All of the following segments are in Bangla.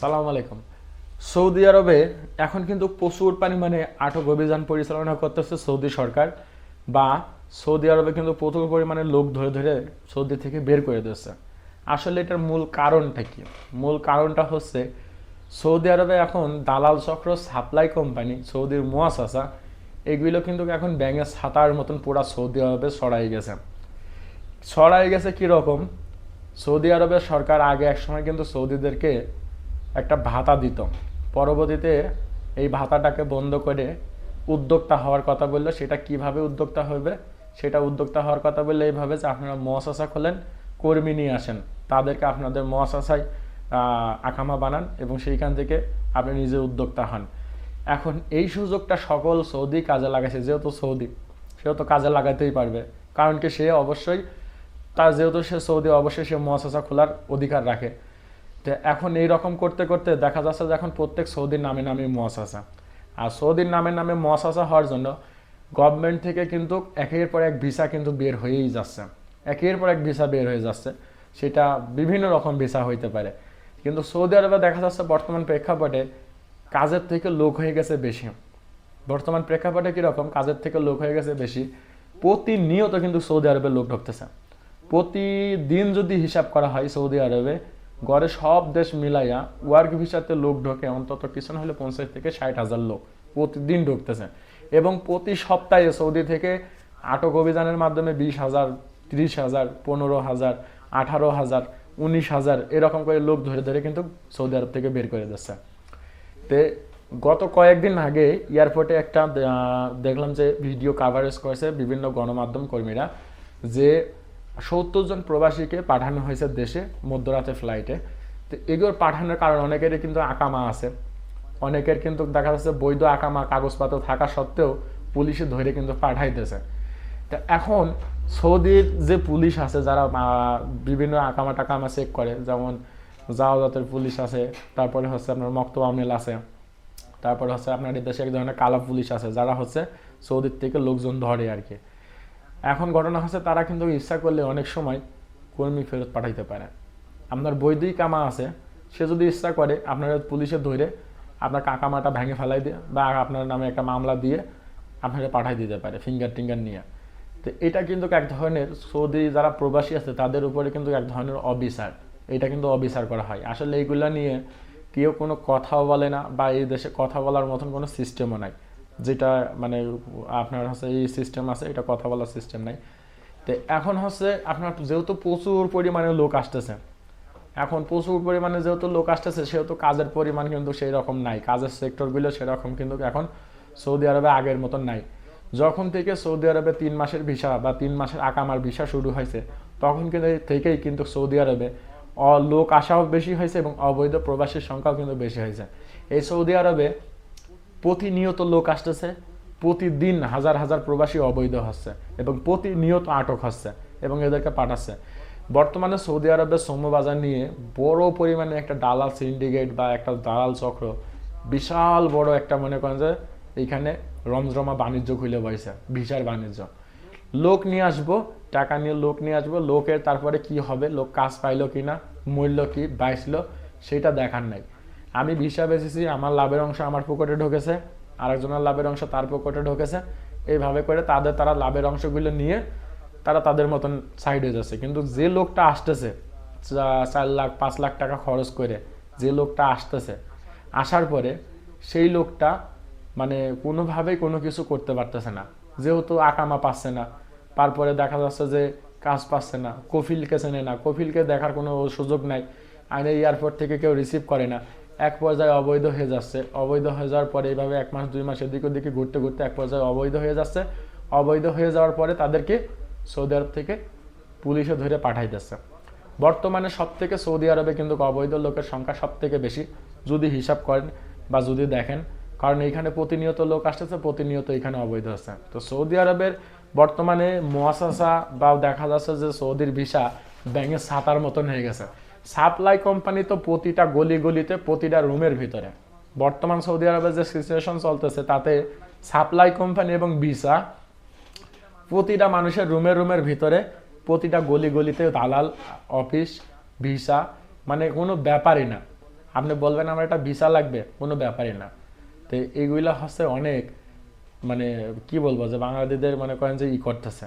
সালাম আলাইকুম। সৌদি আরবে এখন কিন্তু প্রচুর পরিমাণে আটক অভিযান পরিচালনা করতেছে সৌদি সরকার বা সৌদি আরবে কিন্তু প্রচুর পরিমাণে লোক ধরে ধরে সৌদি থেকে বের করে দিচ্ছে আসলে এটার মূল কারণটা কি? মূল কারণটা হচ্ছে সৌদি আরবে এখন দালাল চক্র, সাপ্লাই কোম্পানি, সৌদির মোয়াসাসা, এগুলো কিন্তু এখন ব্যাঙের ছাতার মতন পুরা সৌদি আরবে ছড়াই গেছে। ছড়াই গেছে কীরকম? সৌদি আরবের সরকার আগে একসময় কিন্তু সৌদিদেরকে একটা ভাতা দিত। পরবর্তীতে এই ভাতাটাকে বন্ধ করে উদ্যোক্তা হওয়ার কথা বলল। সেটা কীভাবে উদ্যোক্তা হবে? সেটা উদ্যোক্তা হওয়ার কথা বললে এইভাবে যে আপনারা মহাশাসা খোলেন কর্মী নিয়ে আসেন। তাদেরকে আপনাদের মহাশাসায় আকামা বানান এবং সেইখান থেকে আপনি নিজে উদ্যোক্তা হন। এখন এই সুযোগটা সকল সৌদি কাজে লাগাইছে। যেহেতু সৌদি সেও তো কাজে লাগাতেই পারবে। কারণ কি সে অবশ্যই, তার যেহেতু সে সৌদি, অবশ্যই সে মহাশাসা খোলার অধিকার রাখে। তো এখন এই রকম করতে করতে দেখা যাচ্ছে যে এখন প্রত্যেক সৌদির নামে নামে মহাশাসা আর সৌদির নামে নামে মহাশাসা হওয়ার জন্য গভর্নমেন্ট থেকে কিন্তু একের পর এক ভিসা কিন্তু বের হয়েই যাচ্ছে। একের পর এক ভিসা বের হয়ে যাচ্ছে। সেটা বিভিন্ন রকম ভিসা হইতে পারে। কিন্তু সৌদি আরবে দেখা যাচ্ছে বর্তমান প্রেক্ষাপটে কাজের থেকে লোক হয়ে গেছে বেশি। বর্তমান প্রেক্ষাপটে কীরকম? কাজের থেকে লোক হয়ে গেছে বেশি। প্রতিনিয়ত কিন্তু সৌদি আরবে লোক ঢুকতেছে। প্রতিদিন যদি হিসাব করা হয় সৌদি আরবে গড়ে সব দেশ মিলাইয়া ওয়ার্ক ভিসাতে লোক ঢোকে, অন্তত কিছু না হলে পঞ্চাশ থেকে ষাট হাজার লোক প্রতিদিন ঢুকতেছে। এবং প্রতি সপ্তাহে সৌদি থেকে আটক অভিযানের মাধ্যমে বিশ হাজার, ত্রিশ হাজার, পনেরো হাজার, আঠারো হাজার, উনিশ হাজার এরকম করে লোক ধরে ধরে কিন্তু সৌদি আরব থেকে বের করে দিচ্ছে। তে গত কয়েকদিন আগে এয়ারপোর্টে একটা দেখলাম যে ভিডিও কাভারেজ করেছে বিভিন্ন গণমাধ্যম কর্মীরা যে সত্তর জন প্রবাসীকে পাঠানো হয়েছে দেশে, মধ্যরাতে ফ্লাইটে তো এগুলো পাঠানোর কারণ অনেকেরই কিন্তু আকামা আছে। অনেকের কিন্তু দেখা যাচ্ছে বৈধ আকামা কাগজপত্র থাকা সত্ত্বেও পুলিশে ধরে কিন্তু পাঠাইতেছে তা এখন সৌদির যে পুলিশ আছে, যারা বিভিন্ন আকামা টাকামা চেক করে, যেমন জাওজাতের পুলিশ আছে, তারপরে হচ্ছে আপনার মক্তব আমেল আছে, তারপরে হচ্ছে আপনার দেশে এক ধরনের কালা পুলিশ আছে, যারা হচ্ছে সৌদির থেকে লোকজন ধরে আর কি। এখন ঘটনা হচ্ছে তারা কিন্তু ইচ্ছা করলে অনেক সময় কর্মী ফেরত পাঠাইতে পারে। আপনার বৈদিক কামা আছে, সে যদি ইচ্ছা করে, আপনার পুলিশে ধরে আপনার কাকামাটা ভেঙে ফেলাই দিয়ে বা আপনার নামে একটা মামলা দিয়ে আপনাকে পাঠাই দিতে পারে ফিঙ্গার টিঙ্গার নিয়ে। তো এটা কিন্তু এক ধরনের সৌদি যারা প্রবাসী আছে, তাদের উপরে কিন্তু এক ধরনের অবিচার। এটা কিন্তু অবিচার করা হয়। আসলে এইগুলা নিয়ে কেউ কোনো কথাও বলে না বা এই দেশে কথা বলার মতন কোনো সিস্টেমও নাই। যেটা মানে আপনার হচ্ছে এই সিস্টেম আছে, এটা কথা বলার সিস্টেম নাই। তো এখন হচ্ছে আপনার যেহেতু প্রচুর পরিমাণে লোক আসতেছে, এখন প্রচুর পরিমাণে যেহেতু লোক আসতেছে, সেহেতু কাজের পরিমাণ কিন্তু সেই রকম নাই। কাজের সেক্টরগুলো সেরকম কিন্তু এখন সৌদি আরবে আগের মতন নাই। যখন থেকে সৌদি আরবে তিন মাসের ভিসা বা তিন মাসের আকামার ভিসা শুরু হয়েছে, তখন কিন্তু থেকেই কিন্তু সৌদি আরবে লোক আসাও বেশি হয়েছে এবং অবৈধ প্রবাসীর সংখ্যাও কিন্তু বেশি হয়েছে। এই সৌদি আরবে প্রতিনিয়ত লোক আসতেছে, প্রতিদিন হাজার হাজার প্রবাসী অবৈধ হচ্ছে এবং প্রতিনিয়ত আটক হচ্ছে এবং এদেরকে পাঠাচ্ছে। বর্তমানে সৌদি আরবের বাজার নিয়ে বড় পরিমাণে একটা দালাল সিন্ডিকেট বা একটা দালাল চক্র, বিশাল বড় একটা মনে করেন যে এইখানে রমজমা বাণিজ্য খুলে বসেছে ভিসার বাণিজ্য। লোক নিয়ে আসব, টাকা নিয়ে লোক নিয়ে আসব, লোকের তারপরে কি হবে, লোক কাজ পাইলো কি না মূল্য কি, বাইসলো, সেটা দেখার নাই। আমি ভিসা বেচেছি, আমার লাভের অংশ আমার পকেটে ঢুকেছে, আরেকজনের লাভের অংশ তার পকেটে ঢুকেছে। এইভাবে করে তাদের, তারা লাভের অংশগুলো নিয়ে তারা তাদের মতন সাইড হয়ে যাচ্ছে। কিন্তু যে লোকটা আসতেছে চার লাখ, পাঁচ লাখ টাকা খরচ করে যে লোকটা আসতেছে, আসার পরে সেই লোকটা মানে কোনোভাবেই কোনো কিছু করতে পারতেছে না। যেহেতু আকামা পাচ্ছে না, তারপরে দেখা যাচ্ছে যে কাজ পাচ্ছে না, কফিলকে চেনে না, কফিলকে দেখার কোনো সুযোগ নাই, আর এই এয়ারপোর্ট থেকে কেউ রিসিভ করে না। এক পর্যায়ে অবৈধ হয়ে যাচ্ছে। অবৈধ হয়ে যাওয়ার পরে এইভাবে এক মাস, দুই মাস এদিক ওদিকে ঘুরতে ঘুরতে এক পর্যায়ে অবৈধ হয়ে যাচ্ছে। অবৈধ হয়ে যাওয়ার পরে তাদেরকে সৌদি আরব থেকে পুলিশে ধরে পাঠাই দিচ্ছে বর্তমানে সব থেকে সৌদি আরবে কিন্তু অবৈধ লোকের সংখ্যা সব থেকে বেশি, যদি হিসাব করেন বা যদি দেখেন। কারণ এইখানে প্রতিনিয়ত লোক আসতেছে, প্রতিনিয়ত এখানে অবৈধ আছে। তো সৌদি আরবের বর্তমানে মোয়াসাসা বা দেখা যাচ্ছে যে সৌদির ভিসা ব্যাঙের ছাতার মতন হয়ে গেছে। সাপ্লাই কোম্পানি তো প্রতিটা গলি গলিতে, প্রতিটা রুমের ভিতরে। বর্তমান সৌদি আরবের যে সিচুয়েশন চলতেছে, তাতে সাপ্লাই কোম্পানি এবং ভিসা প্রতিটা মানুষের রুমের রুমের ভিতরে, প্রতিটা গলি গলিতে দালাল অফিস ভিসা মানে কোনো ব্যাপারই না। আপনি বলবেন, আমার একটা ভিসা লাগবে? কোনো ব্যাপারই না। তো এইগুলা হচ্ছে অনেক মানে কি বলব যে বাংলাদেশদের মনে করেন যে ই করতেছে।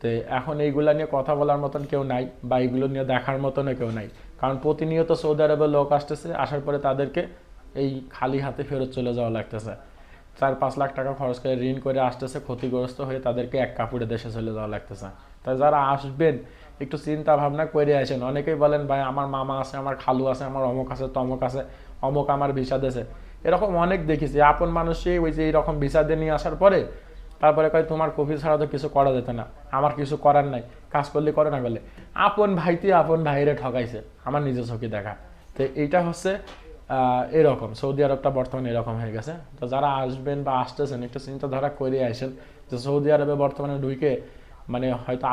তো এখন এইগুলা নিয়ে কথা বলার মতন কেউ নাই বা এইগুলো নিয়ে দেখার মতনও কেউ নাই। কারণ প্রতিনিয়ত সৌদি আরবের লোক আসতেছে, আসার পরে তাদেরকে এই খালি হাতে ফেরত চলে যাওয়া লাগতেছে। চার পাঁচ লাখ টাকা খরচ করে ঋণ করে আসতেছে, ক্ষতিগ্রস্ত হয়ে তাদেরকে এক কাপড়ে দেশে চলে যাওয়া লাগতেছে। তাই যারা আসবেন, একটু চিন্তা ভাবনা করে আসেন। অনেকেই বলেন, ভাই, আমার মামা আছে, আমার খালু আছে, আমার অমুক আছে, তমক আছে, অমুক আমার ভিসা দেশে এরকম অনেক দেখেছি। আপন মানুষই ওই যে এইরকম ভিসা দিয়ে নিয়ে আসার পরে তারপরে কয়, তোমার কফি ছাড়া তো কিছু করা যেত না। আমার কিছু করার নাই। কাজ করলে করে না বলে আপন ভাইতে আপন ভাইরে ঠকাইছে, আমার নিজের চোখে দেখা। তো এইটা হচ্ছে এরকম। সৌদি আরবটা বর্তমানে এরকম হয়ে গেছে। তো যারা আসবেন বা আসতেছেন, একটু চিন্তাধারা করে আসেন যে সৌদি আরবে বর্তমানে ঢুকে মানে হয়তো